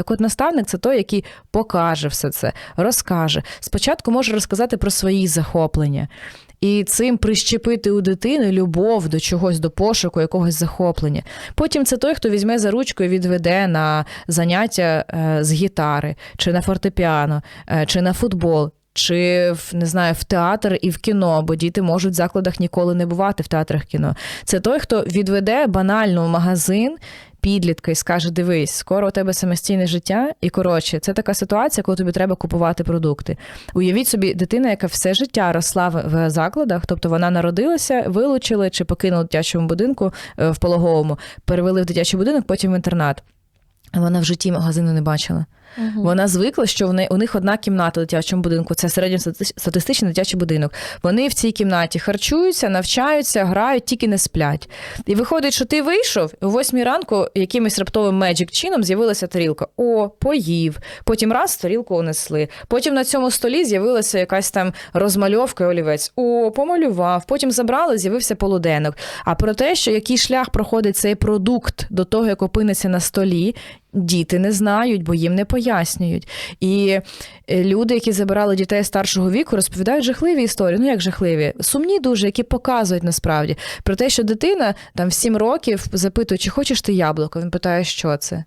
Так от наставник це той, який покаже все це, розкаже. Спочатку може розказати про свої захоплення. І цим прищепити у дитини любов до чогось, до пошуку, якогось захоплення. Потім це той, хто візьме за ручку і відведе на заняття е, з гітари, чи на фортепіано, е, чи на футбол. Чи в не знаю в театр і в кіно, бо діти можуть в закладах ніколи не бувати в театрах кіно. Це той, хто відведе банально в магазин підлітка і скаже: Дивись, скоро у тебе самостійне життя, і коротше, це така ситуація, коли тобі треба купувати продукти. Уявіть собі, дитина, яка все життя росла в- закладах, тобто вона народилася, вилучили чи покинули в дитячому будинку е, в пологовому, перевели в дитячий будинок, потім в інтернат. Вона в житті магазину не бачила. Вона звикла, що в неї у них одна кімната в дитячому будинку. Це середньостатистичний дитячий будинок. Вони в цій кімнаті харчуються, навчаються, грають, тільки не сплять. І виходить, що ти вийшов о восьмій ранку якимось раптовим меджик чином з'явилася тарілка. О, поїв. Потім раз тарілку унесли. Потім на цьому столі з'явилася якась там розмальовка олівець. О, помалював. Потім забрали, з'явився полуденок. А про те, що який шлях проходить цей продукт до того, як опиниться на столі, діти не знають, бо їм не пояснюють. І е, люди, які забирали дітей старшого віку, розповідають жахливі історії. Ну як жахливі, сумні дуже, які показують насправді про те, що дитина там в 7 років запитує, чи хочеш ти яблуко. Він питає, що це.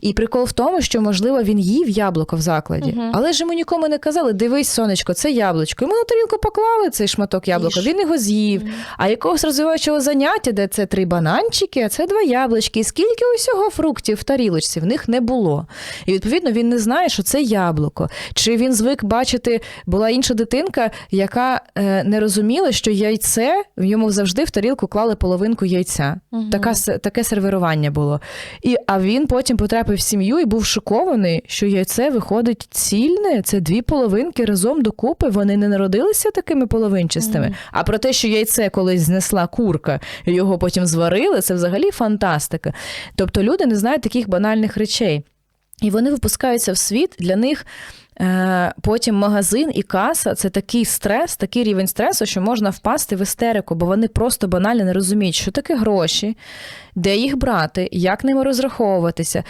І прикол в тому, що, можливо, він їв яблуко в закладі, Мгм. але ж йому нікому не казали: дивись, сонечко, це яблучко. Йому на тарілку поклали цей шматок яблука, він його з'їв. Мгм. А якогось розвиваючого заняття, де це три бананчики, а це два яблучки. І скільки усього фруктів в тарілочці в них не було. І відповідно він не знає, що це яблуко. Чи він звик бачити, була інша дитинка, яка е, не розуміла, що яйце йому завжди в тарілку клали половинку яйця. Мгм. Така, таке сервірування було. І, а він потім потрапив в сім'ю і був шокований, що яйце виходить цільне. Це дві половинки разом докупи. Вони не народилися такими половинчастими. Мгм. А про те, що яйце колись знесла курка, його потім зварили, це взагалі фантастика. Тобто люди не знають таких банальних речей. І вони випускаються в світ. Для них е, потім магазин і каса це такий стрес, такий рівень стресу, що можна впасти в істерику, бо вони просто банально не розуміють, що таке гроші, де їх брати, як ними розраховуватися.